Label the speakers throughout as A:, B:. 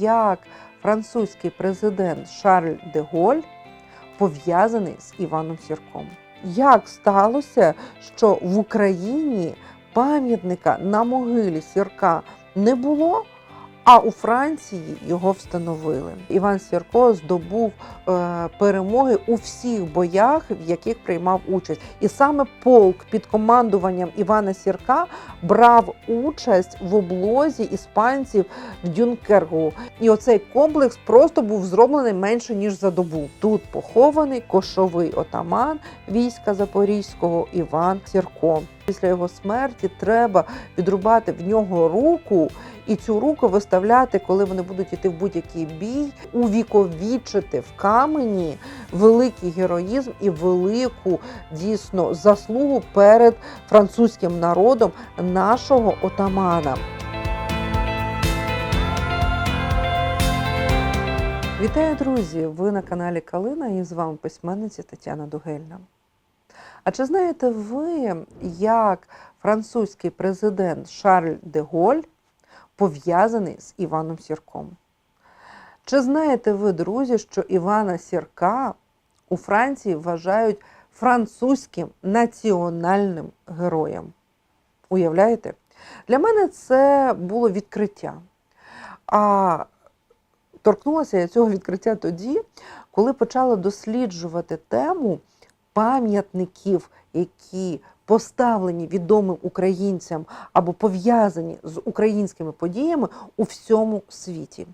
A: як французький президент Шарль де Голь пов'язаний з Іваном Сірком. Як сталося, що в Україні пам'ятника на могилі Сірка не було, а у Франції його встановили. Іван Сірко здобув е, перемоги у всіх боях, в яких приймав участь. І саме полк під командуванням Івана Сірка брав участь в облозі іспанців в Дюнкергу. І оцей комплекс просто був зроблений менше ніж за добу. Тут похований кошовий отаман війська Запорізького Іван Сірко. Після його смерті треба відрубати в нього руку і цю руку виставляти, коли вони будуть йти в будь-який бій, увіковічити в камені великий героїзм і велику дійсно заслугу перед французьким народом нашого отамана. Вітаю, друзі! Ви на каналі Калина і з вами письменниця Тетяна Дугельна. А чи знаєте ви, як французький президент Шарль де Голь пов'язаний з Іваном Сірком? Чи знаєте ви, друзі, що Івана Сірка у Франції вважають французьким національним героєм? Уявляєте? Для мене це було відкриття. А торкнулася я цього відкриття тоді, коли почала досліджувати тему пам'ятників, які поставлені відомим українцям або пов'язані з українськими подіями у всьому світі.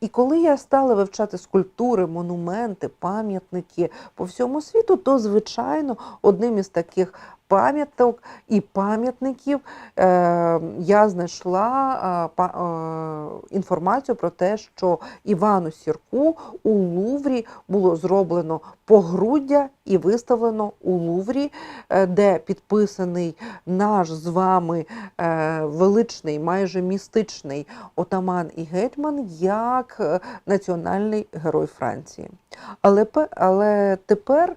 A: І коли я стала вивчати скульптури, монументи, пам'ятники по всьому світу, то, звичайно, одним із таких пам'яток і пам'ятників е, я знайшла е, е, інформацію про те, що Івану Сірку у Луврі було зроблено погруддя і виставлено у Луврі, де підписаний наш з вами величний, майже містичний отаман і гетьман як національний герой Франції. Але, але тепер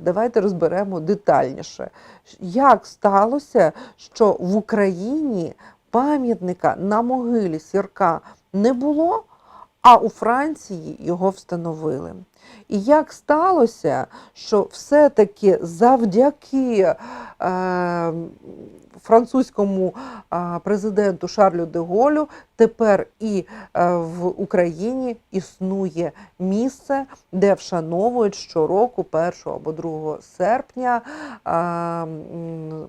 A: давайте розберемо детальніше, як сталося, що в Україні пам'ятника на могилі Сірка не було, а у Франції його встановили. І як сталося, що все-таки завдяки е, французькому е, президенту Шарлю де Голю тепер і е, в Україні існує місце, де вшановують щороку 1 або 2 серпня е,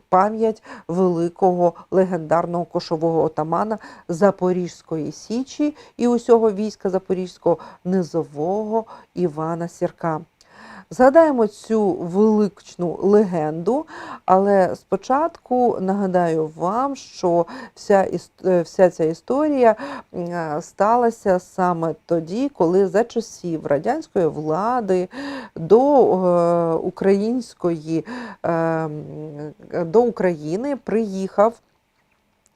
A: пам'ять великого легендарного кошового отамана Запорізької Січі і усього війська Запорізького низового Івана Сірка. Згадаємо цю величну легенду, але спочатку нагадаю вам, що вся, е, вся ця історія е, сталася саме тоді, коли за часів радянської влади до е, української е, до України приїхав.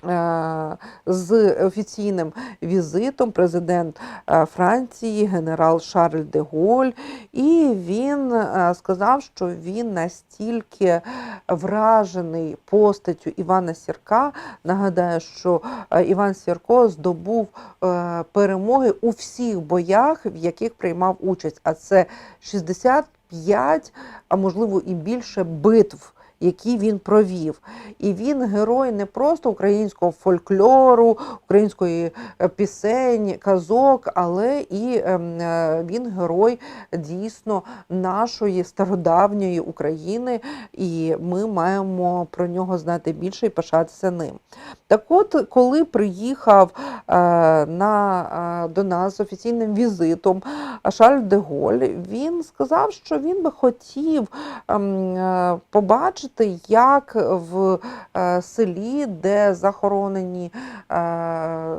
A: Е, З офіційним візитом президент е, Франції генерал Шарль де Голь, і він е, сказав, що він настільки вражений постаттю Івана Сірка. Нагадаю, що Іван Сірко здобув перемоги у всіх боях, в яких приймав участь. А це 65, а можливо і більше битв. Які він провів, і він герой не просто українського фольклору, української е, пісень, казок, але і ем, е, він герой дійсно нашої стародавньої України, і ми маємо про нього знати більше і пишатися ним. Так от, коли приїхав е, на, до нас офіційним візитом Шарль де Голь, він сказав, що він би хотів ем, е, як в е, селі, де захоронені, е,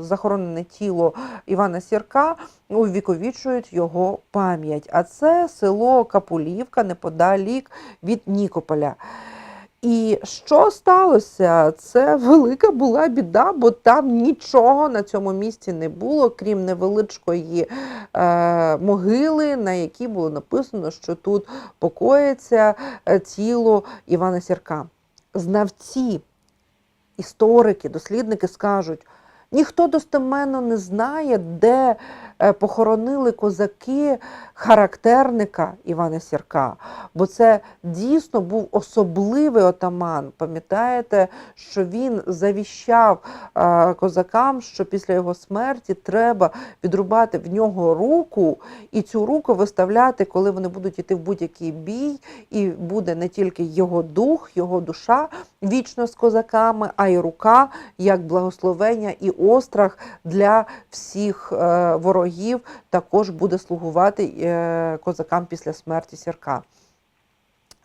A: захоронене тіло Івана Сірка, увіковічують його пам'ять. А це село Капулівка неподалік від Нікополя. І що сталося? Це велика була біда, бо там нічого на цьому місці не було, крім невеличкої е, могили, на якій було написано, що тут покоїться е, тіло Івана Сірка. Знавці, історики, дослідники скажуть: Ніхто достеменно не знає, де похоронили козаки характерника Івана Сірка, бо це дійсно був особливий отаман. Пам'ятаєте, що він завіщав е, козакам, що після його смерті треба відрубати в нього руку і цю руку виставляти, коли вони будуть йти в будь-який бій, і буде не тільки його дух, його душа вічно з козаками, а й рука як благословення і острах для всіх е, ворогів також буде слугувати е, козакам після смерті Сірка.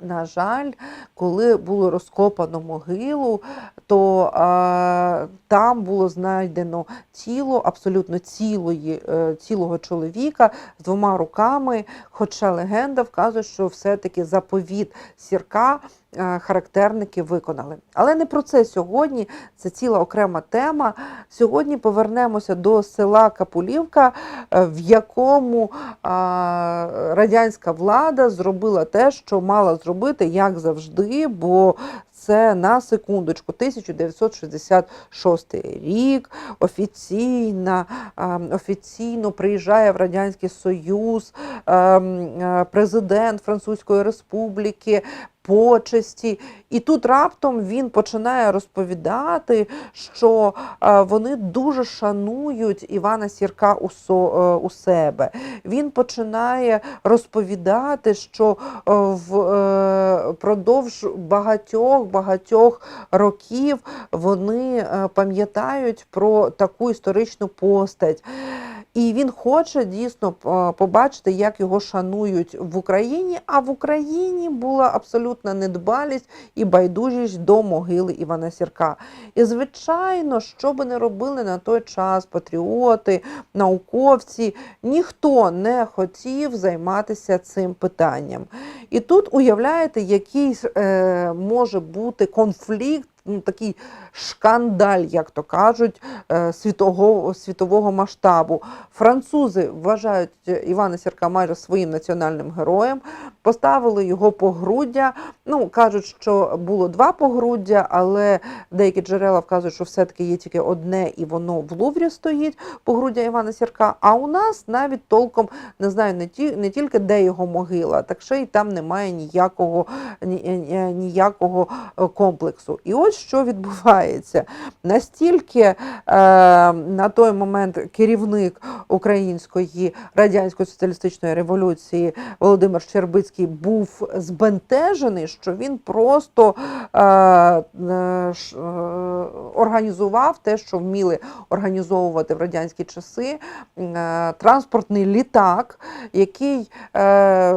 A: На жаль, коли було розкопано могилу, то е, там було знайдено тіло абсолютно цілої, е, цілого чоловіка з двома руками. Хоча легенда вказує, що все-таки заповіт сірка характерники виконали. Але не про це сьогодні. Це ціла окрема тема. Сьогодні повернемося до села Капулівка, е, в якому е, радянська влада зробила те, що мала зробити, як завжди, бо це на секундочку, 1966 рік офіційна, е, офіційно приїжджає в Радянський Союз е, е, президент Французької Республіки. Почесті, і тут раптом він починає розповідати, що е, вони дуже шанують Івана Сірка у, е, себе. Він починає розповідати, що е, впродовж багатьох багатьох років вони е, пам'ятають про таку історичну постать. І він хоче дійсно е, побачити, як його шанують в Україні. А в Україні була абсолютна недбалість і байдужість до могили Івана Сірка. І, звичайно, що би не робили на той час патріоти, науковці, ніхто не хотів займатися цим питанням. І тут уявляєте, який е, може бути конфлікт. Ну, такий шкандаль, як то кажуть, е, світового, світового масштабу. Французи вважають Івана Сірка майже своїм національним героєм, поставили його погруддя. Ну, кажуть, що було два погруддя, але деякі джерела вказують, що все-таки є тільки одне, і воно в Луврі стоїть погруддя Івана Сірка. А у нас навіть толком не знаю не, ті, не тільки де його могила, так ще й там немає ніякого, ні, ніякого е, комплексу. І ось що відбувається. Настільки е, на той момент керівник української радянської соціалістичної революції Володимир Щербицький був збентежений, що він просто е, е, е, організував те, що вміли організовувати в радянські часи, е, транспортний літак, який е,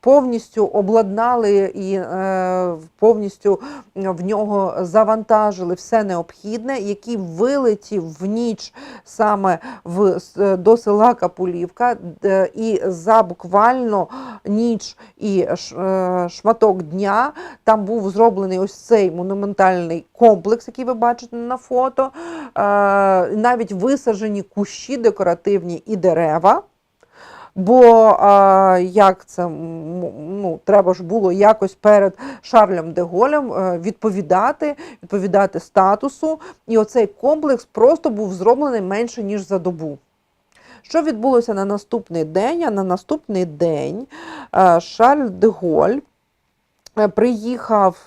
A: повністю обладнали і е, повністю в нього завантажили все необхідне, який вилетів в ніч саме в, до села Капулівка, і за буквально ніч і шматок дня там був зроблений ось цей монументальний комплекс, який ви бачите на фото, навіть висаджені кущі декоративні і дерева. Бо а, як це ну, треба ж було якось перед Шарлем де Голем відповідати, відповідати статусу. І оцей комплекс просто був зроблений менше ніж за добу. Що відбулося на наступний день? А на наступний день Шарль де Голь приїхав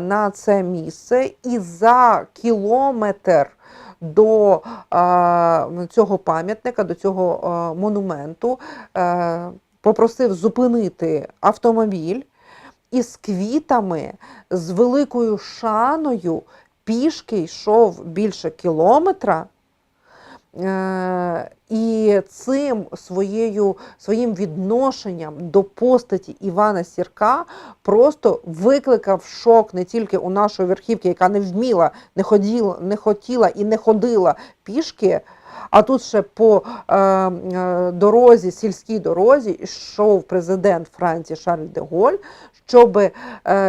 A: на це місце і за кілометр до е, цього пам'ятника, до цього е, монументу, е, попросив зупинити автомобіль і з квітами, з великою шаною пішки йшов більше кілометра. Цим своєю, своїм відношенням до постаті Івана Сірка просто викликав шок не тільки у нашої верхівки, яка не вміла, не ходіла, не хотіла і не ходила пішки, А тут ще по е, е, дорозі, сільській дорозі, йшов президент Франції Шарль де Голь, щоб е,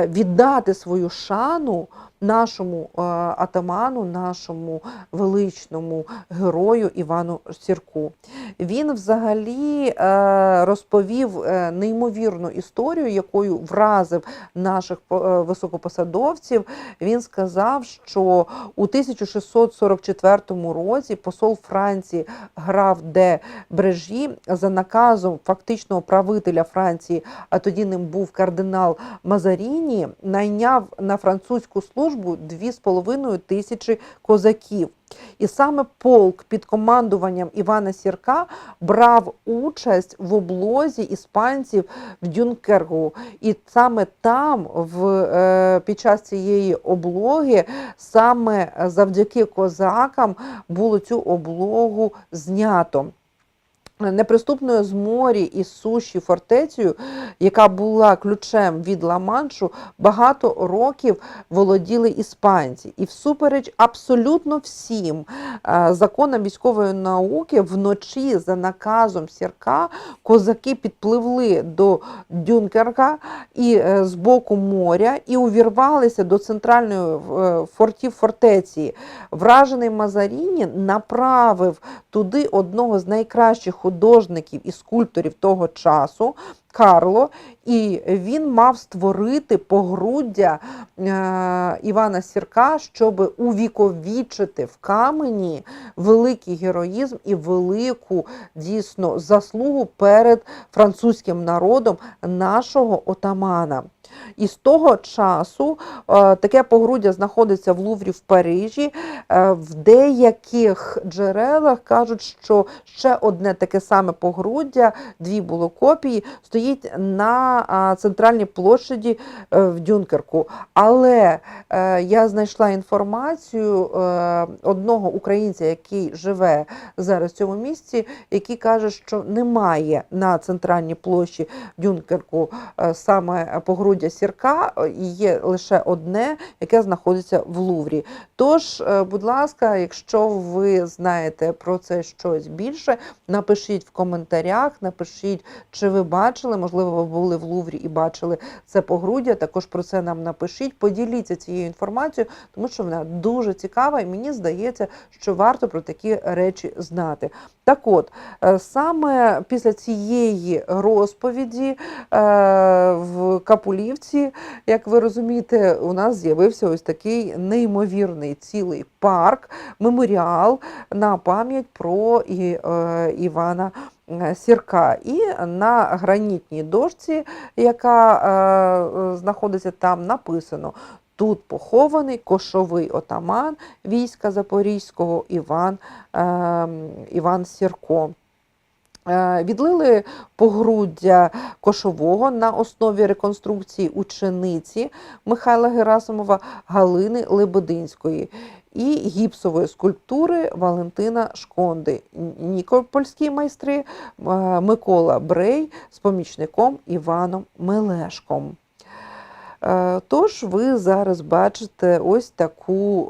A: віддати свою шану нашому е, атаману, нашому величному герою Івану Сірку. Він взагалі е, розповів е, неймовірну історію, якою вразив наших е, високопосадовців. Він сказав, що у 1644 році посол Франції граф де Брежі за наказом фактичного правителя Франції, а тоді ним був кардинал Мазаріні, найняв на французьку службу 2,5 тисячі козаків. І саме полк під командуванням Івана Сірка брав участь в облозі іспанців в Дюнкергу. І саме там, в, е, під час цієї облоги, саме завдяки козакам було цю облогу знято. Неприступною з морі і суші фортецею, яка була ключем від Ла-Маншу, багато років володіли іспанці. І всупереч абсолютно всім е, законам військової науки, вночі за наказом Сірка козаки підпливли до Дюнкерка і е, з боку моря і увірвалися до центральної е, фортів фортеці. Вражений Мазаріні направив туди одного з найкращих художників і скульпторів того часу. Карло, і він мав створити погруддя е, Івана Сірка, щоб увіковічити в камені великий героїзм і велику дійсно заслугу перед французьким народом нашого отамана. І з того часу е, таке погруддя знаходиться в Луврі в Парижі. Е, в деяких джерелах кажуть, що ще одне таке саме погруддя, дві було копії, стоїть на центральній площаді е, в Дюнкерку. Але е, я знайшла інформацію е, одного українця, який живе зараз в цьому місці, який каже, що немає на центральній площі Дюнкерку саме погруддя сірка, є лише одне, яке знаходиться в Луврі. Тож, будь ласка, якщо ви знаєте про це щось більше, напишіть в коментарях, напишіть, чи ви бачили, можливо, ви були в Луврі і бачили це погруддя. Також про це нам напишіть. Поділіться цією інформацією, тому що вона дуже цікава, і мені здається, що варто про такі речі знати. Так от, е, саме після цієї розповіді е, в Капулівці, як ви розумієте, у нас з'явився ось такий неймовірний цілий парк, меморіал на пам'ять про е, Івана. Сірка і на гранітній дошці, яка е, е, знаходиться там, написано: тут похований кошовий отаман війська Запорізького Іван, е, Іван Сірко. Е, Відлили погруддя кошового на основі реконструкції учениці Михайла Герасимова Галини Лебединської і гіпсової скульптури Валентина Шконди, нікопольські майстри е, Микола Брей з помічником Іваном Мелешком. Е, Тож ви зараз бачите ось таку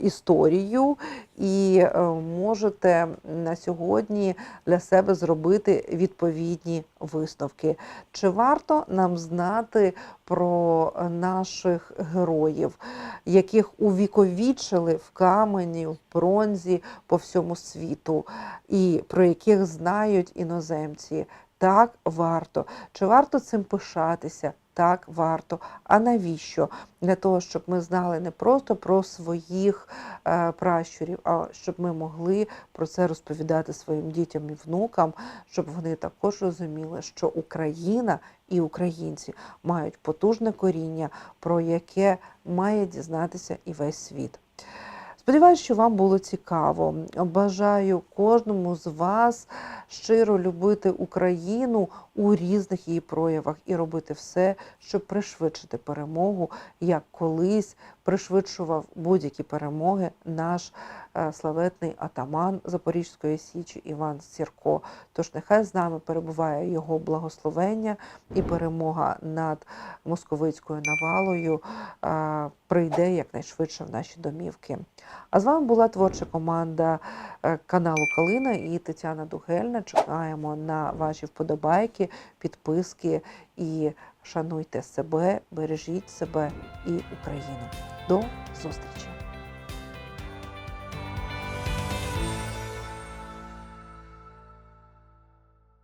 A: історію і е, можете на сьогодні для себе зробити відповідні висновки. Чи варто нам знати про наших героїв, яких увіковічили в камені, в бронзі по всьому світу, і про яких знають іноземці? Так, варто. Чи варто цим пишатися? Так, варто. А навіщо? Для того, щоб ми знали не просто про своїх е, пращурів, а щоб ми могли про це розповідати своїм дітям і внукам, щоб вони також розуміли, що Україна і українці мають потужне коріння, про яке має дізнатися і весь світ. Сподіваюсь, що вам було цікаво. Бажаю кожному з вас щиро любити Україну, у різних її проявах і робити все, щоб пришвидшити перемогу, як колись пришвидшував будь-які перемоги наш е, славетний атаман Запорізької Січі Іван Сірко. Тож нехай з нами перебуває його благословення і перемога над московицькою навалою е, прийде якнайшвидше в наші домівки. А з вами була творча команда е, каналу Калина і Тетяна Дугельна. Чекаємо на ваші вподобайки, підписки і шануйте себе, бережіть себе і Україну. До зустрічі!